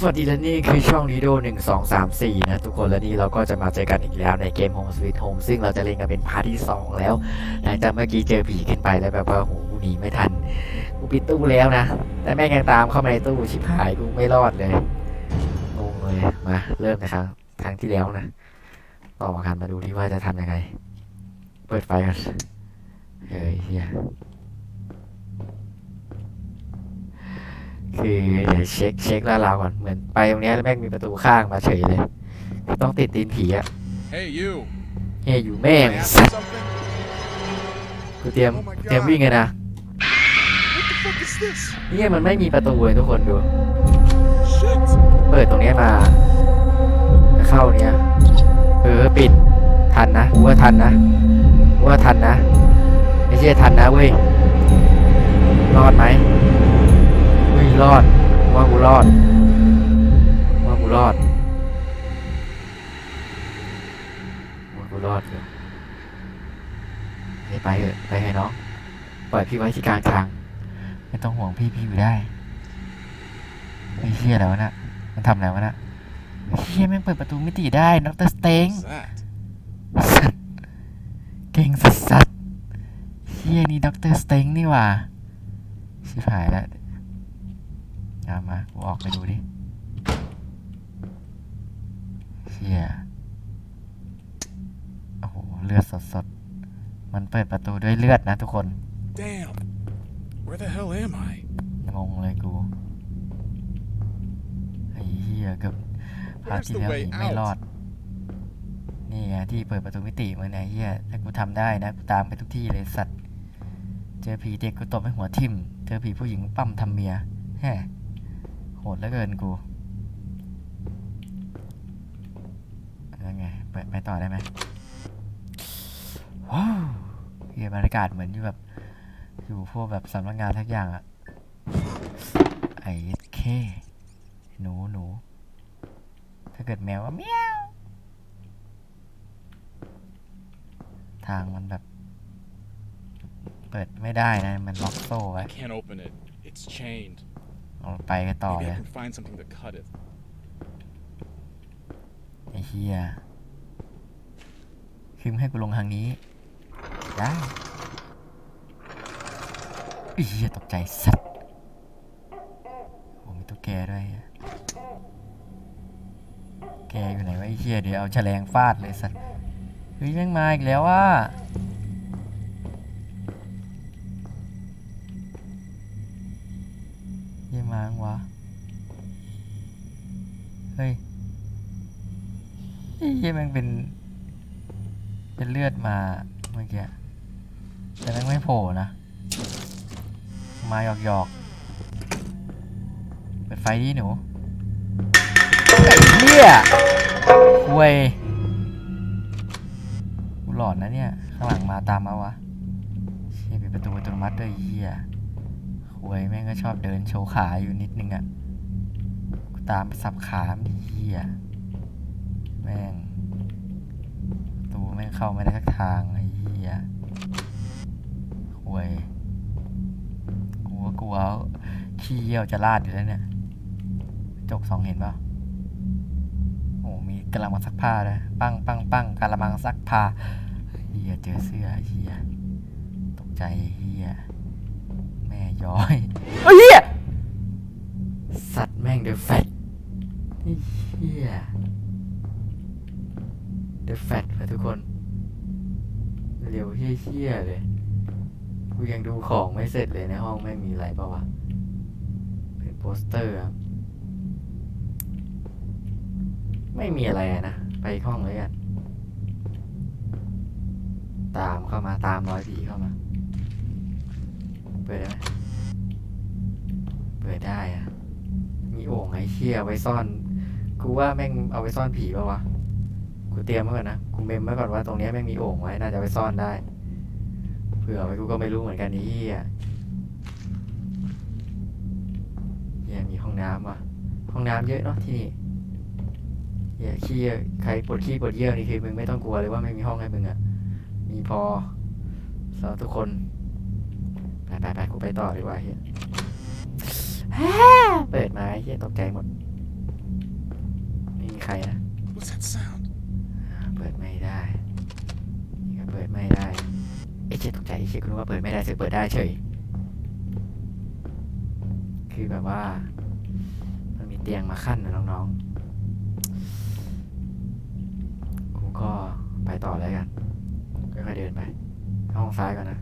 สวัสดีและนี่คือช่องลีโดหนึ่งสองสามสี่นะทุกคนและนี่เราก็จะมาเจอกันอีกแล้วในเกม Home Sweet Home ซึ่งเราจะเล่นกันเป็นพาร์ทที่สองแล้ว หลังจากเมื่อกี้เจอผีขึ้นไปแล้วแบบว่าโหกูหนีไม่ทัน กูปิดตู้แล้วนะ แต่แม่งยังตามเข้ามาในตู้ชิบหายกูไม่รอดเลยงงเลยมาเริ่มนะครับครั้งที่แล้วนะ ต่อกันมาดูที่ว่าจะทำยังไง เปิดไฟกันเฮ้ยเฮีย คือเดี๋ยวเช็คเช็คแล้วเราวก่อนเหมือนไปตรงเนี้ยแล้วแม่งมีประตูข้างมาเฉยเลย ต้องติดตีนผีอะ Hey, you. เฮ้ยอยู่แม่ง Can I ask สั you ตว์ something? กูเตรียม Oh my god เตรียมวิ่งเลยนะ What the fuck is this? เนี่ยมันไม่มีประตูเลยทุกคนดู Shit. เปิดตรงเนี้ยมาแล้วเข้าเนี้ยเออปิดทันนะกูว่าทันนะกูว่าทันนะไม่ใช่ทันนะเว้ยรอดไหมเฮ้ย รอดว่ากูรอดว่ากูรอดว่ากูรอดเลยเฮ้ยไปเถอะไปให้น้องปล่อยพี่ไว้ที่กลางทาง ไม่ต้องห่วงพี่พี่อยู่ได้ไอ้เหี้ยแล้วะนะมันทำอะไรวะนะเหี้ยแม่งเปิดประตูมิติได้ดรสเต็ง What's that? สัตว์เก่งสัสสัสเฮียนี่ด็อกเตอร์สเต็งนี่ว่าชิบหายแล้ว เอามากูออกไปดูดิเฮียโอ้โห เลือดสดสดๆ มันเปิดประตูด้วยเลือดนะทุกคน Damn. Where the hell am I? งงเลยกูไอ้เฮียเกับพาร์ท Where's ที่ the แล้วห way นีไม่รอ out? ดนี่ไงที่เปิดประตูมิติมันไงเฮียถ้ากูทำได้นะกูตามไปทุกที่เลยสัตว์ เจอผีเด็กกูตบให้หัวทิ่ม เจอผีผู้หญิงปั้มทำเมียแฮ่ โหดเหลือเกินกูแล้วไงเปิดไปต่อได้ไหมว้าวเฮียบรรยากาศเหมือนอยู่แบบ อยู่พวกแบบสำนักงานทักอย่างอะไอ้เคหนูหนู ถ้าเกิดแมวว่าเมียวทางมันแบบ เปิดไม่ได้นะ มันล็อกโซ่ไว้ I can't open it. It's chained. เราไปกันต่อ Maybe เล I ย can find something to cut it. ไอ้เฮียคือมึงให้กูลงทางนี้ ได้ไอ้เฮียตกใจสัตว์โอ้มีตุ๊กแกด้วยอะแกอยู่ไหนวะไอ้เฮียเดี๋ยวเอาแฉลงฟาดเลยสัตว์ เฮ้ยแม่งมาอีกแล้วว่า เป็นเลือดมาเมื่อกี้แต่ม่งไม่โผล่นะ มาหยอกหยอกเปิดไฟดิหนูไอ้เหี้ยคุยกูหลอนนะเนี่ย ข้างหลังมาตามมาวะเชี่ยปิดประตูอัตโนมัติด้วยเหี้ยคุยแม่งก็ชอบเดินโชว์ขาอยู่นิดนึงอะกูตามไปสับขามเหี้ยแม่ง ประตูแม่เข้าไม่ได้สักทางไอ้เหี้ยห่วยกูว่ากลัวขี้เยี่ยวจะลาดอยู่แล้วเนี่ย จกสองเห็นป่ะโอ้มีกระมังซักผ้าด้วยปั้งปั้งปั้งกระมังซักผ้าเฮียเจอเสื้อเฮียตกใจเฮียแม่ย้อยเฮ้ยเฮียสัตว์แม่งเดือดแฟตเฮีย เดอะแฟตนะทุกคน เร็วเฮี้ยเลย กูยังดูของไม่เสร็จเลยในห้องไม่มีอะไรปล่าวะ เป็นโปสเตอร์อะไม่มีอะไรนะ ไปห้องเลยกัน ตามเข้ามาตามรอยผีเข้ามา เปิดได้ไหมเปิดได้อะมีโอ่งไอ้เชี่ยไว้ซ่อน กูว่าแม่งเอาไว้ซ่อนผีปล่าวะ กูเตรียมไว้ก่อนนะ กูเมมไว้ก่อนว่าตรงเนี้ยแม่งมีโอ่งไว้ น่าจะไปซ่อนได้ เผื่อไว้กูก็ไม่รู้เหมือนกันนี่เฮียเฮียมีห้องน้ำว่ะ ห้องน้ำเยอะเนาะที่นี่เฮียขี้ใครปวดขี้ปวดเยี่ยวนี่คือมึงไม่ต้องกลัวเลยว่าไม่มีห้องให้มึงอะมีพอสำหรับทุกคน ไปไปไปกูไปต่อดีกว่าเฮียเปิดมาเฮียตกใจหมดใครนะ What's that sound? ได้นี่ก็เปิดไม่ได้ไอ้เชี่ยตกใจไอ้เชี่ยคุณว่าเปิดไม่ได้เสือเปิดได้เฉย คือแบบว่า มันมีเตียงมาขั้นนะน้องๆกูก็ไปต่อเลยกันค่อยๆเดินไป ห้องซ้ายก่อนนะ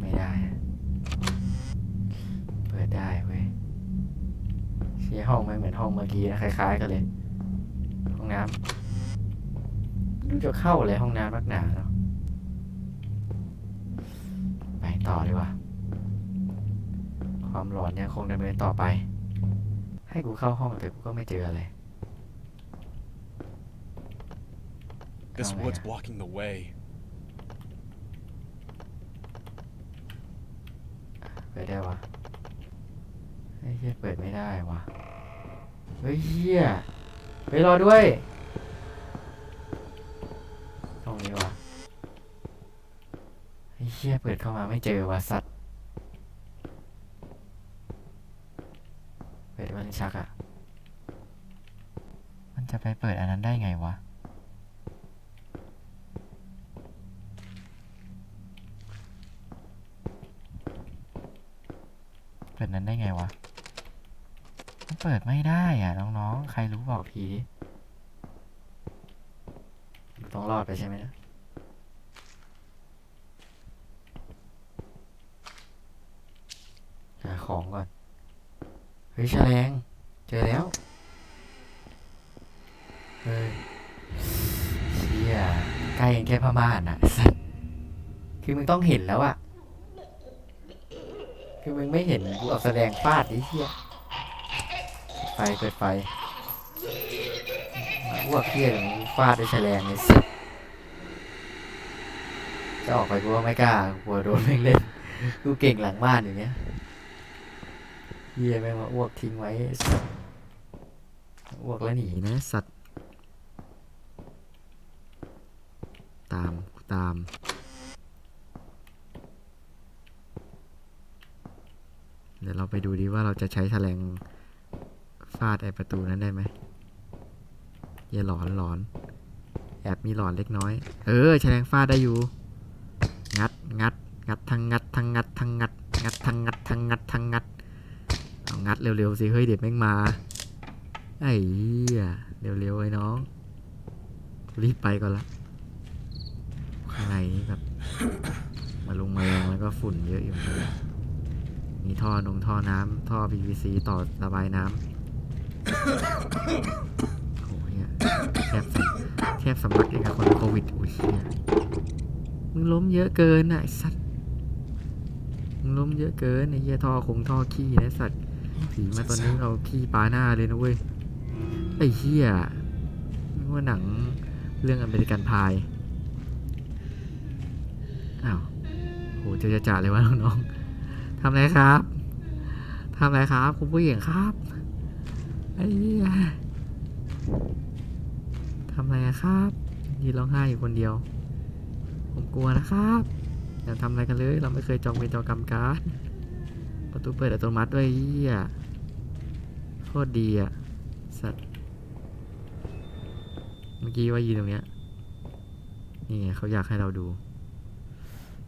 ไม่ได้ เปิดได้เว้ยเชี่ยห้องไม่เหมือนห้องเมื่อกี้นะคล้ายๆกันเลย ห้องน้ำ ดูจะเข้าเลยห้องน้ำนักหนาเนาะไปต่อดีกว่า ความหลอนยังคงดำเนินต่อไป ให้กูเข้าห้องแต่กูก็ไม่เจออะไร This Oh, wood's yeah. blocking the way. เปิดได้วะไอ้เหี้ยเปิดไม่ได้วะเฮ้ยเหี้ยเฮ้ยรอด้วย ตรงนี้วะ ไอ้เหี้ยเปิดเข้ามาไม่เจอวะสัตว์เปิดมันชักอะมันจะไปเปิดอันนั้นได้ไงวะ เปิดนั้นได้ไงวะ มันเปิดไม่ได้อะน้องๆ ใครรู้บอกพีดิต้องรอดไปใช่ไหมนะหา ของก่อน เฮ้ยแฉลง เจอแล้ว เฮ้ยเชี่ยใกล้กันแค่พม่านอะสัสคือมึงต้องเห็นแล้วอะ คือมึงไม่เห็นกูเอาแสดงฟาดดิเชี่ยไฟเปิดไฟมาอ้วกเที่ยมึงฟาดด้วยแฉลงเลยสิจะออกไปกูว่าไม่กล้ากลัวโดนแม่งเล่น กูเก่งหลังบ้านอย่างเงี้ย เฮียแม่งมาอ้วกทิ้งไว้อ้สัสอ้วกแล้วหนีนะสัตว์ ตามตาม เดี๋ยวเราไปดูดีว่าเราจะใช้แฉลงฟาดไอประตูนั้นได้ไหมอย่าหลอนหลอน แอบมีหลอนเล็กน้อย เออแฉลงฟาดได้อยู่ งัดงัด งัดทั้งงัดทั้งงัดทั้งงัด งัดทั้งงัดทั้งงัดทั้งงัด งัดเร็วๆสิ เฮ้ยเดี๋ยวแม่งมา ไอ้เหี้ยเร็วๆไอ้น้อง รีบไปก่อนละ ข้างในนี่แบบมาลงมาแรงแล้วก็ฝุ่นเยอะอยู่ มีท่อนงท่อน้ำท่อ PVC ต่อระบายน้ำโอ้ยแทบแทบสำลักเองกับคนโควิดอุ้ยเหี้ยมึงล้มเยอะเกินนะไอ้สัตว์มึงล้มเยอะเกินไอ้เหี้ยท่อคงท่อขี้นะสัตว์ ผีมาตอนนี้เอาขี้ปาหน้าเลยนะเว้ย ไอ้เหี้ยนึกว่าหนังเรื่องอเมริกันพาย อ้าว โหเจอจะจ่าเลยวะน้องๆทำไรครับ ทำไรครับ คุณผู้หญิงครับ ไอ้เหี้ยทำไรครับยืนร้องไห้อยู่คนเดียว ผมกลัวนะครับอย่าทำอะไรกันเลย เราไม่เคยจองเวรจองกรรมการ ประตูเปิดอัตโนมัติด้วยเหี้ยโคตรดีอะ สัตว์ เมื่อกี้ว่ายืนตรงเนี้ย นี่ไงเขาอยากให้เราดู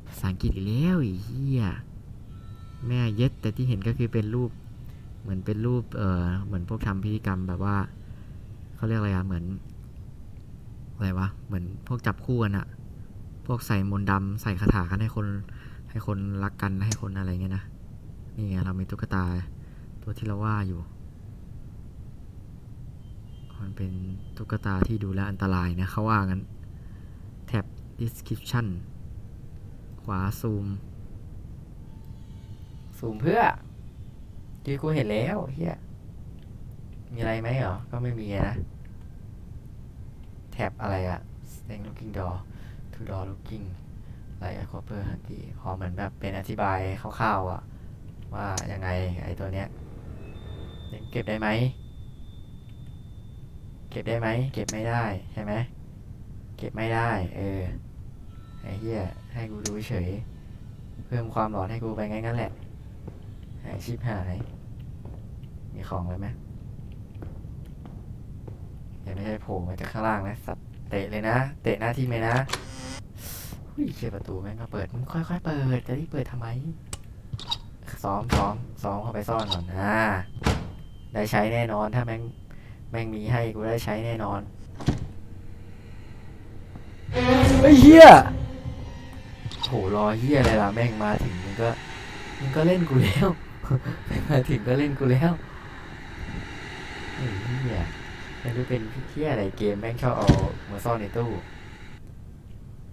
ภาษาอังกฤษอีกแล้วอ้เหี้ยแม่เย็ดแต่ที่เห็นก็คือเป็นรูป เหมือนเป็นรูป เออเหมือนพวกทำพิธีกรรมแบบว่าเขาเรียกอะไรอะเหมือนอะไรวะ เหมือนพวกจับคู่กันอะพวกใส่มนต์ดำใส่คาถากันให้คนให้คนรักกันให้คนอะไรเงี้ยนะ นี่ไงเรามีตุ๊กตาตัวที่เราว่าอยู่ มันเป็นตุ๊กตาที่ดูแลอันตรายนะเขาว่างั้นแท็บ description ขวาซูมซูมเพื่อที่กูเห็นแล้วเฮียมีอะไรไหมเหรอ ก็ไม่มีนะ แท็บอะไรอะ stay looking door to door looking อะไรอะ copper handy ขอเหมือนแบบเป็นอธิบายคร่าวๆอะ ว่ายังไงไอ้ตัวเนี้ยเก็บได้ไหม เก็บได้ไหม เก็บไม่ได้ใช่ไหม เก็บไม่ได้ เออ ไอ้เหี้ย ให้กูดูเฉย เพิ่มความหลอนให้กูไปงั้นงั้นแหละหายชิบหาย มีของอะไรไหมย่าไม่ใช่โผล่มาจากข้างล่างนะ สัตว์เตะเลยนะ เตะหน้าที่ไหมนะหุ้ยเขียประตูแม่งก็เปิด มึงค่อยๆเปิด จะรีบเปิดทำไม ซ้อมซ้อมซ้อมเข้าไปซ่อนก่อนอ่าได้ใช้แน่นอนถ้าแม่งแม่งมีให้กูได้ใช้แน่นอนไอ้เหี้ยโหรอเหี้ยอะไรล่ะแม่งมาถึงมึงก็มึงก็เล่นกูแล้วมาถึงก็เล่นกูแล้วไอ้เหี้ยไม่รู้เป็นเหี้ยอะไรเกมแม่งชอบเอามาซ่อนในตู้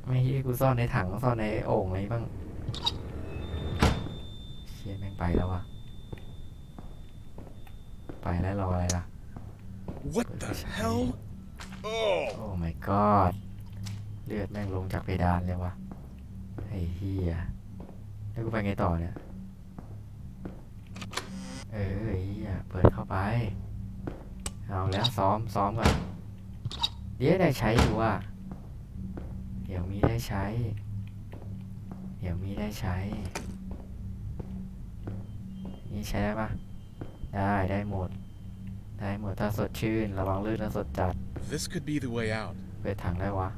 ไม่ใช่กูซ่อนในถังซ่อนในโอ่งอะไรบ้าง เชี่ยแม่งไปแล้ววะไปแล้วรออะไรล่ะ What the hell? Oh! โอ้ my god เลือดแม่งลงจากเพดานเลยวะไอ้เฮียแล้วกูไปไงต่อเนี่ย เออไอ้เฮียเปิดเข้าไป เอาแล้วซ้อมซ้อมก่อนเดี๋ยวได้ใช้ดูว่า เดี๋ยวมีได้ใช้ เดี๋ยวมีได้ใช้ นี่ใช้ได้ปะได้ได้หมด ได้หมดถ้าสดชื่น ระวังลื่นและสดจัด This could be the way out. เปิดถังได้วะ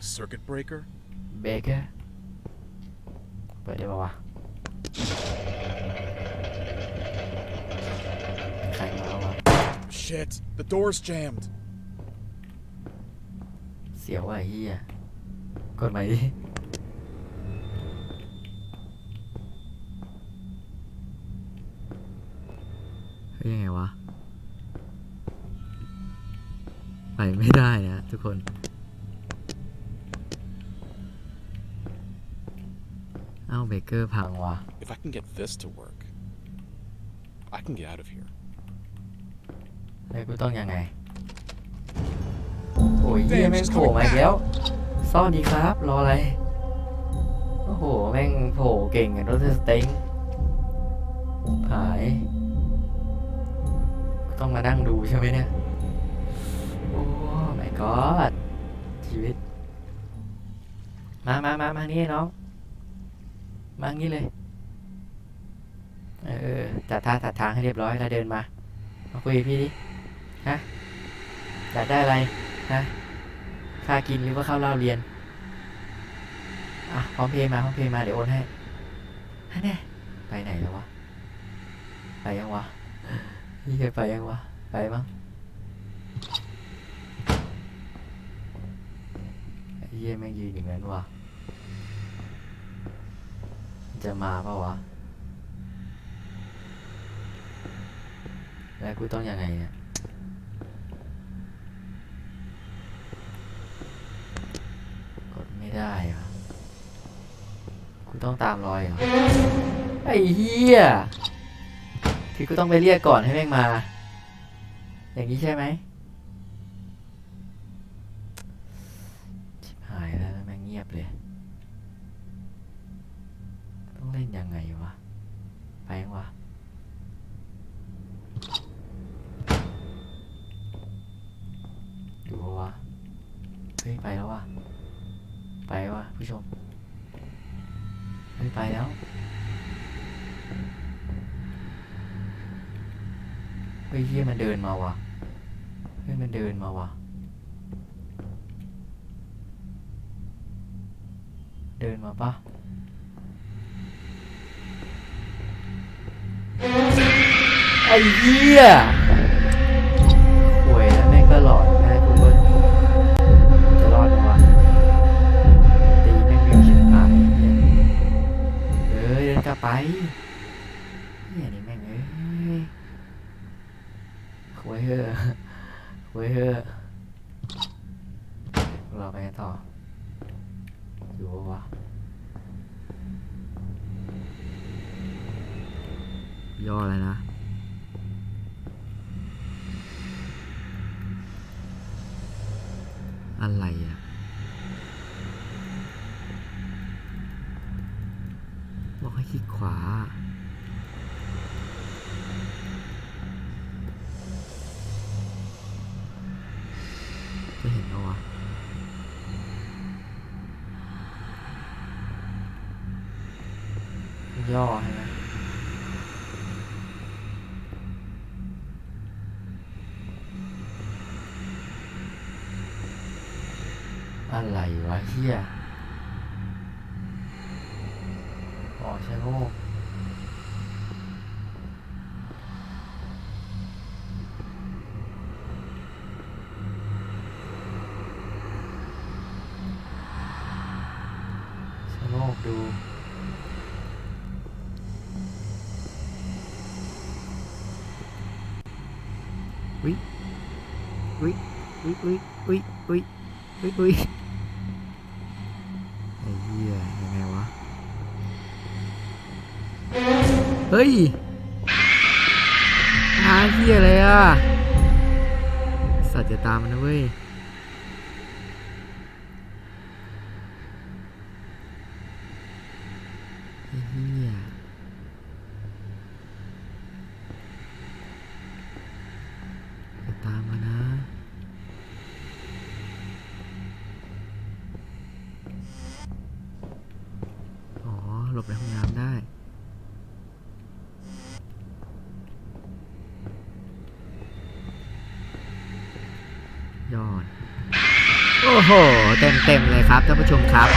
A circuit breaker? เบเกอร์เปิดได้ปะวะใครมาวะ Shit! The door's jammed. เสียวว่ะไอ้เฮียกดใหม่ดิ เฮ้ยยังไงวะ ไปไม่ได้นะทุกคน เอ้าเบเกอร์พังว่ะ If I can get this to work, I can get out of here. แล้วกูต้องยังไง โอ้ยเฮียแม่งโผล่มาอีกแล้วซ่อนดีครับ รออะไร โอ้โห แม่งโผล่เก่งกันรถสเต็งหายกู ต้องมานั่งดูใช่ไหมเนี่ย โอ้ my god ชีวิต มามามามานี่น้อง มางี้เลย เออจัดท่าจัดทางให้เรียบร้อยแล้วเดินมา มาคุยกับพี่ดิฮะอยากได้อะไรฮะค่ากินหรือว่าข้าวเล่าเรียน อะพร้อมเพย์มาพร้อมเพย์มาเดี๋ยวโอนให้ฮะแน่ไปไหนแล้ววะ ไปยังวะ นี่เคยไปยังวะ ไปมั้งไอ้เยี่ยแม่งยืนอย่างนั้นวะจะมาเปล่าวะ แล้วกูต้องยังไงเนี่ยกดไม่ได้หรอะกูต้องตามรอยเหรอไอ้เหี้ย ที่กูต้องไปเรียกก่อนให้แม่งมา อย่างนี้ใช่ไหมชิบหายแล้วแม่งเงียบเลย ต้องเล่นยังไงวะ ไปยังวะอยู่ปะวะเฮ้ยไปแล้ววะไปวะผู้ชมเฮ้ยไปแล้ว เฮ้ยเฮียมันเดินมาวะเฮ้ยมันเดินมาวะเดินมาปะไอ้เหี้ยป่วยแล้วแม่งก็หลอนนะกูก็จะรอดไหมวะตีแม่งเร็วชิบหายเหี้ยเอ้ยเดินกลับไปเฮียนี่แม่งเอ้ยคุย เถอะคุยเถอะเราไปกันต่ออยู่วะย่ออะไรนะอะไร ย่อใช่ไหมอะไรวะเฮียอ๋อใช่พวก อุ้ยอุ้ยอุ้ยอุ้ยอุ้ยอุ้ยอุ้ยอุ้ยไอ้เหี้ยยังไงวะ เฮ้ยหาเหี้ยอะไรอะ สัตว์จะตามมันนะเว้ย ไอ้เหี้ย อย่าตามมานะ อ๋อ หลบในห้องน้ำได้ ยอด โห เต็มเต็มเลยครับท่านผู้ชมครับ